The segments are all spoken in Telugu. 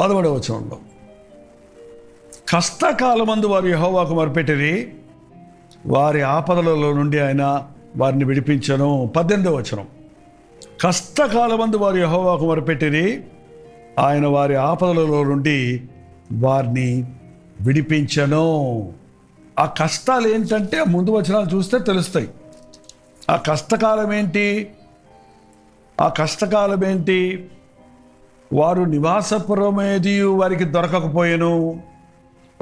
పదమూడవ వచనంలో. కష్టకాలమందు వారు యహోవాకు మొరపెట్టిరి వారి ఆపదలలో నుండి ఆయన వారిని విడిపించను. పద్దెనిమిదవ వచనం. కష్టకాలమందు వారు యహోవాకు మొరపెట్టిరి ఆయన వారి ఆపదలలో నుండి వారిని విడిపించను. ఆ కష్టాలు ఏంటంటే ముందు వచనాలు చూస్తే తెలుస్తాయి. ఆ కష్టకాలం ఏంటి ఆ కష్టకాలం ఏంటి వారు నివాసపురమేది వారికి దొరకకపోయేను.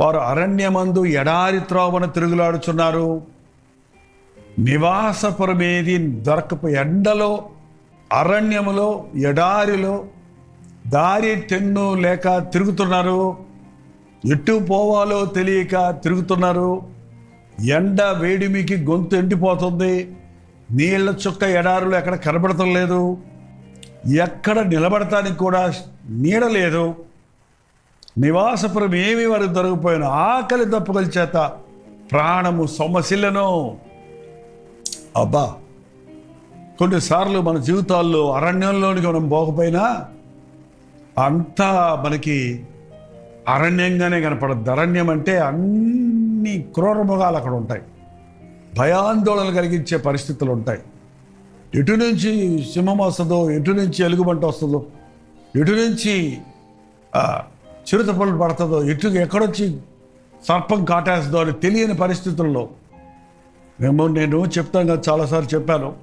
వారు అరణ్యమందు ఎడారి త్రోవన తిరుగులాడుచున్నారు. నివాసపురమేది దొరకపో ఎండలో అరణ్యములో ఎడారిలో దారి తెన్ను లేక తిరుగుతున్నారు. ఎటు పోవాలో తెలియక తిరుగుతున్నారు. ఎండ వేడిమికి గొంతు ఎండిపోతుంది. నీళ్ళ చుక్క ఎడారులు ఎక్కడ కనబడటం లేదు. ఎక్కడ నిలబడటానికి కూడా నీడ లేదు. నివాసపురం ఏమి వారికి దొరికిపోయిన ఆకలి దప్పుకల చేత ప్రాణము సొమ్మసిల్లను. అబ్బా! కొన్నిసార్లు మన జీవితాల్లో అరణ్యంలోనికి మనం పోకపోయినా అంతా మనకి అరణ్యంగానే కనపడద్దు. అరణ్యం అంటే అన్ని క్రూరమృగాలు అక్కడ ఉంటాయి. భయాందోళన కలిగించే పరిస్థితులు ఉంటాయి. ఎటు నుంచి సింహం వస్తుందో ఎటు నుంచి ఎలుగుబంట వస్తుందో ఎటు నుంచి చిరుత పనులు పడుతుందో ఎటు ఎక్కడొచ్చి సర్పం కాటేస్తుందో అని తెలియని పరిస్థితుల్లో మేము నేను చెప్తాను కదా చాలాసార్లు చెప్పాను.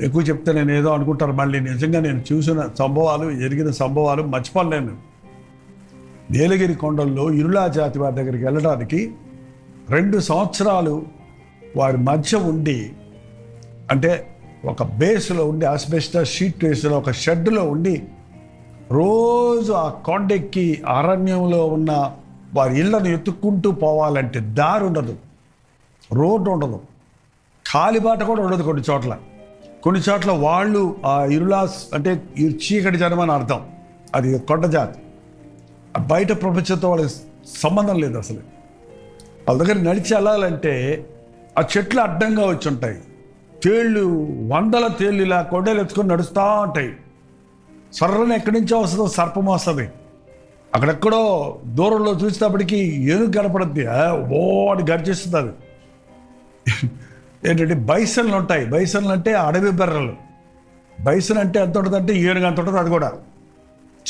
ఎక్కువ చెప్తే నేను ఏదో అనుకుంటారు మళ్ళీ నిజంగా నేను చూసిన సంభవాలు జరిగిన సంభవాలు మర్చిపోలేను నీలగిరి కొండల్లో ఇరులా జాతి వారి దగ్గరికి వెళ్ళడానికి రెండు సంవత్సరాలు వారి మధ్య ఉండి అంటే ఒక బేస్లో ఉండి ఆస్బెస్టా షీట్ వేసిన ఒక షెడ్లో ఉండి రోజు ఆ కొండెక్కి అరణ్యంలో ఉన్న వారి ఇళ్ళను ఎత్తుక్కుంటూ పోవాలంటే దారి ఉండదు. రోడ్డు ఉండదు. కాలిబాట కూడా ఉండదు కొన్ని చోట్ల. కొన్ని చోట్ల వాళ్ళు ఆ ఇరులాస్ అంటే ఈ చీకటి జనం అని అర్థం. అది కొండ జాతి. బయట ప్రపంచంతో వాళ్ళకి సంబంధం లేదు అసలు. వాళ్ళ దగ్గర నడిచి వెళ్ళాలంటే ఆ చెట్లు అడ్డంగా వచ్చి ఉంటాయి. తేళ్ళు వందల తేళ్ళు ఇలా కొండలు ఎత్తుకొని నడుస్తూ ఉంటాయి. సర్రని ఎక్కడి నుంచో వస్తుందో సర్పం వస్తుంది. అక్కడెక్కడో దూరంలో చూసేటప్పటికి ఏనుగు కనపడుద్ది. ఓ అని గర్జిస్తుంది అది. ఏంటంటే బైసన్లు ఉంటాయి. బైసన్లు అంటే అడవి బెర్రలు. బైసన్ అంటే ఎంత ఉంటుంది అంటే ఏనుగు అంత ఉంటుంది అది కూడా.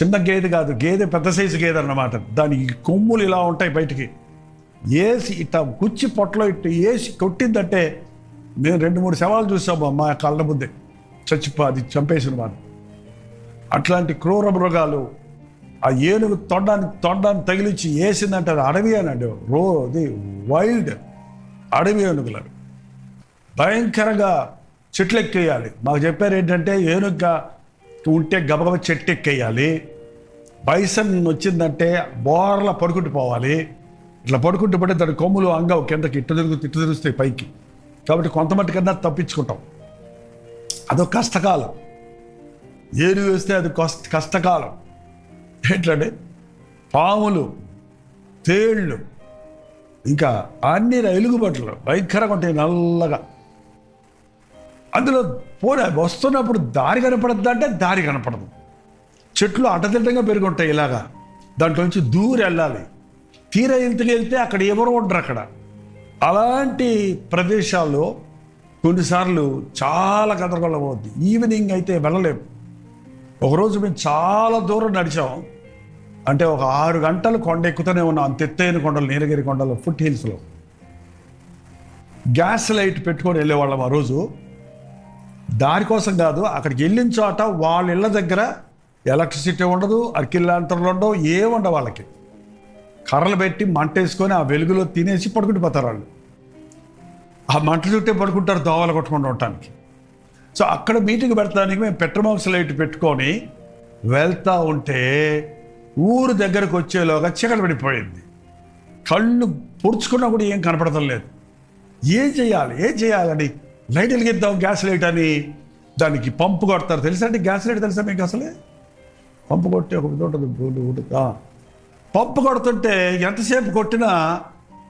చిన్న గేదె కాదు గేదె పెద్ద సైజు గేదె అన్నమాట. దాని కొమ్ములు ఇలా ఉంటాయి బయటికి. ఏసి ఇట్లా కుచ్చి పొట్టలో ఇట్టు ఏసి కొట్టిందంటే మేము రెండు మూడు శవాలు చూసాము మా కళ్ళ ముందే. చచ్చిపో అది చంపేసిన వాడు. అట్లాంటి క్రూర మృగాలు ఆ ఏనుగు తొండాన్ని తొండాన్ని తగిలించి వేసిందంటే అది అడవి అనండి రో అది వైల్డ్ అడవి ఏనుగులు భయంకరంగా చెట్లు ఎక్కేయాలి మాకు చెప్పారు ఏంటంటే ఏనుగ్గా ఉంటే గబగబ చెట్టు ఎక్కేయాలి బైసన్ వచ్చిందంటే బోర్ల పడుకుంటూ పోవాలి. ఇట్లా పడుకుంటూ పడితే దాని కొమ్ములు అంగవు కిందకి ఇట్టు తిరుగు ఇట్టు తిరుగుతాయి పైకి. కాబట్టి కొంతమట్టుకన్నా తప్పించుకుంటాం. అదొక కష్టకాలం. ఏరు వేస్తే అది కష్ట కష్టకాలం. ఏంటంటే పాములు తేళ్ళు ఇంకా అన్ని ఎలుగుబట్లు భయంకరంగా ఉంటాయి నల్లగా. అందులో పోనీ వస్తున్నప్పుడు దారి కనపడద్దు అంటే దారి కనపడదు. చెట్లు అటదిట్టంగా పెరుగుంటాయి ఇలాగా. దాంట్లో నుంచి వెళ్ళాలి. తీర ఇంతకు వెళ్తే అక్కడ ఎవరు ఉండరు అక్కడ. అలాంటి ప్రదేశాల్లో కొన్నిసార్లు చాలా గందరగోళం అవుద్ది. ఈవినింగ్ అయితే వెళ్ళలేము ఒకరోజు మేము చాలా దూరం నడిచాం. అంటే ఒక ఆరు గంటలు కొండ ఎక్కుతూనే ఉన్నాం. తెత్తైన కొండలు నీలగిరి కొండలు ఫుట్ హిల్స్లో. గ్యాస్ లైట్ పెట్టుకొని వెళ్ళేవాళ్ళం ఆ రోజు. దానికోసం కాదు అక్కడికి వెళ్ళిన చోట వాళ్ళ ఇళ్ళ దగ్గర ఎలక్ట్రిసిటీ ఉండదు అరికిల్లాంతర్లు ఉండవు ఏం ఉండవు వాళ్ళకి. కర్రలు పెట్టి మంట వేసుకొని ఆ వెలుగులో తినేసి పడుకుంటూ పోతారు వాళ్ళు. ఆ మంట చుట్టే పడుకుంటారు దోవలు కొట్టుకుంటూ ఉండటానికి. సో అక్కడ మీటింగ్ పెడతానికి మేము పెట్రోమాక్స్ లైట్ పెట్టుకొని వెళ్తా ఉంటే ఊరు దగ్గరకు వచ్చేలోగా చీకటి పడిపోయింది. కళ్ళు పొడుచుకున్నా కూడా ఏం కనపడటం లేదు. ఏం చేయాలి? ఏం చేయాలని? లైట్ వెలిగిద్దాం గ్యాస్ లైట్ అని దానికి పంపు కొడతారు. తెలుసా అండి గ్యాస్ లైట్ తెలుసా మీకు అసలే? పంపు కొట్టి ఒకటి ఉంటుంది బోర్డు ఉంటుంది. పంపు కొడుతుంటే ఎంతసేపు కొట్టినా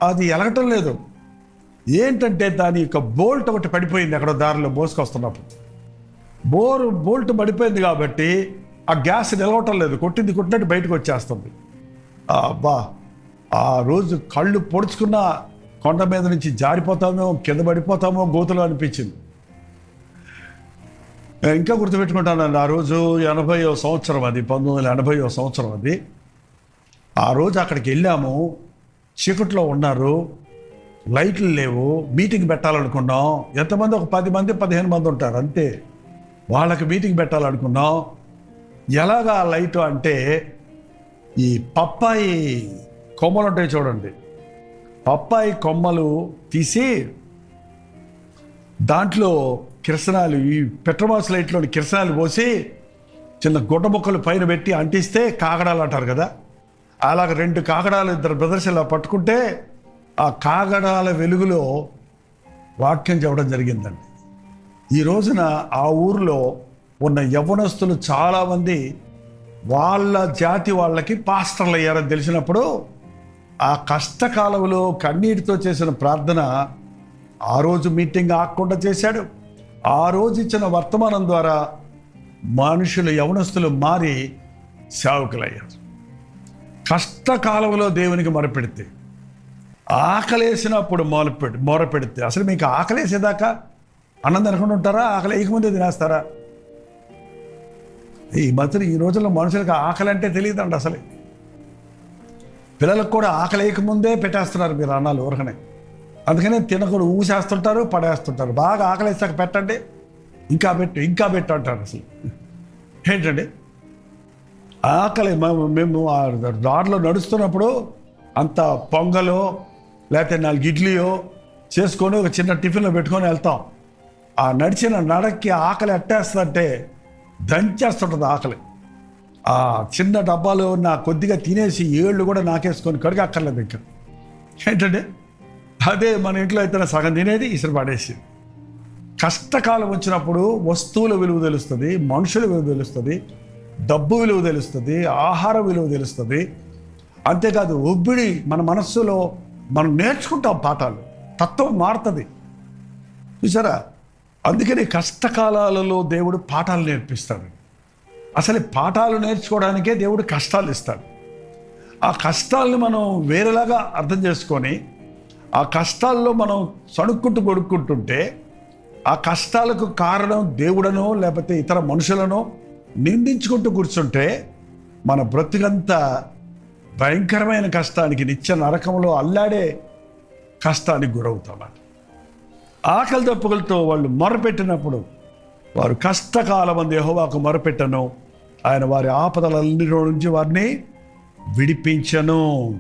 అది ఎలగటం లేదు. ఏంటంటే దాని యొక్క బోల్ట్ ఒకటి పడిపోయింది అక్కడ దారిలో మోసుకొస్తున్నప్పుడు. బోరు బోల్ట్ పడిపోయింది కాబట్టి ఆ గ్యాస్ నిలవటం లేదు. కొట్టింది కొట్టినట్టు బయటకు వచ్చేస్తుంది. అబ్బా ఆ రోజు కళ్ళు పొడుచుకున్న కొండ మీద నుంచి జారిపోతామో కింద పడిపోతామో గోతులు అనిపించింది. ఇంకా గుర్తుపెట్టుకుంటానండి ఆ రోజు ఎనభైవ సంవత్సరం అది పంతొమ్మిది వందల ఎనభైవ సంవత్సరం అది. ఆ రోజు అక్కడికి వెళ్ళాము. చీకట్లో ఉన్నారు. లైట్లు లేవు. మీటింగ్ పెట్టాలనుకున్నాం. ఎంతమంది? ఒక పది మంది పదిహేను మంది ఉంటారు. అంతే. వాళ్ళకి మీటింగ్ పెట్టాలనుకున్నాం. ఎలాగా లైట్ అంటే ఈ పప్పాయి కొమ్మలు ఉంటాయి చూడండి. పప్పాయి కొమ్మలు తీసి దాంట్లో కిరసనాలు ఈ పెట్రోమాస్ లైట్లోని కిరసనాలు పోసి చిన్న గుడ్డ ముక్కలు పైన పెట్టి అంటిస్తే కాగడాలు అంటారు కదా. అలాగ రెండు కాగడాలు ఇద్దరు బ్రదర్స్ ఇలా పట్టుకుంటే ఆ కాగడాల వెలుగులో వాక్యం చెప్పడం జరిగిందండి. ఈ రోజున ఆ ఊరిలో ఉన్న యవ్వనస్తులు చాలామంది వాళ్ళ జాతి వాళ్ళకి పాస్టర్లు అయ్యారని తెలిసినప్పుడు ఆ కష్టకాలంలో కన్నీటితో చేసిన ప్రార్థన ఆ రోజు మీటింగ్ ఆకుండా చేశాడు. ఆ రోజు ఇచ్చిన వర్తమానం ద్వారా మనుషులు యవనస్తులు మారి సేవకులయ్యారు. కష్టకాలంలో దేవునికి మొరపెడితే ఆకలేసినప్పుడు మొరపెడి మొరపెడితే. అసలు మీకు ఆకలేసేదాకా అన్నం తినకుండా ఉంటారా? ఆకలి వేయకముందే తినేస్తారా? ఈ మధ్యన ఈ రోజుల్లో మనుషులకు ఆకలి అంటే తెలియదండి అసలు. పిల్లలకు కూడా ఆకలి వేయకముందే పెట్టేస్తున్నారు మీరు అన్నాలు ఊరకనే. అందుకనే తినకుండా ఊసేస్తుంటారు పడేస్తుంటారు. బాగా ఆకలి వేసాక పెట్టండి. ఇంకా పెట్టు ఇంకా పెట్టు అంటారు అసలు. ఏంటండి? ఆకలి మేము మేము ఆ దారిలో నడుస్తున్నప్పుడు అంత పొంగలో లేకపోతే నాలుగు ఇడ్లీయో చేసుకొని ఒక చిన్న టిఫిన్లో పెట్టుకొని వెళ్తాం. ఆ నడిచిన నడక్కి ఆకలి ఎట్టేస్తుందంటే దంచేస్తుంటుంది ఆకలి. ఆ చిన్న డబ్బాలో నా కొద్దిగా తినేసి ఏళ్ళు కూడా నాకేసుకొని కడిగి అక్కర్లేదు ఇంకా. ఏంటంటే అదే మన ఇంట్లో అయితే సగం తినేది ఇసురు పడేసి కష్టకాలం వచ్చినప్పుడు వస్తువుల విలువ తెలుస్తుంది మనుషుల విలువ తెలుస్తుంది డబ్బు విలువ తెలుస్తుంది ఆహార విలువ తెలుస్తుంది. అంతేకాదు ఒబ్బిడి మన మనస్సులో మనం నేర్చుకుంటాం పాఠాలు తత్వం మారుతుంది. చూసారా? అందుకని కష్టకాలాలలో దేవుడు పాఠాలు నేర్పిస్తాడు. అసలు పాఠాలు నేర్చుకోవడానికే దేవుడు కష్టాలు ఇస్తాడు. ఆ కష్టాలను మనం వేరేలాగా అర్థం చేసుకొని ఆ కష్టాల్లో మనం సణుక్కుంటూ కొడుక్కుంటుంటే ఆ కష్టాలకు కారణం దేవుడనో లేకపోతే ఇతర మనుషులనో నిందించుకుంటూ కూర్చుంటే మన బ్రతుకంతా భయంకరమైన కష్టానికి నిత్య నరకంలో అల్లాడే కష్టానికి గురవుతామట. ఆకలి దప్పులతో వాళ్ళు మొరపెట్టినప్పుడు వారు కష్టకాలం అంది యహోవాకు మొరపెట్టను. ఆయన వారి ఆపదలన్నిటి నుంచి వారిని విడిపించను.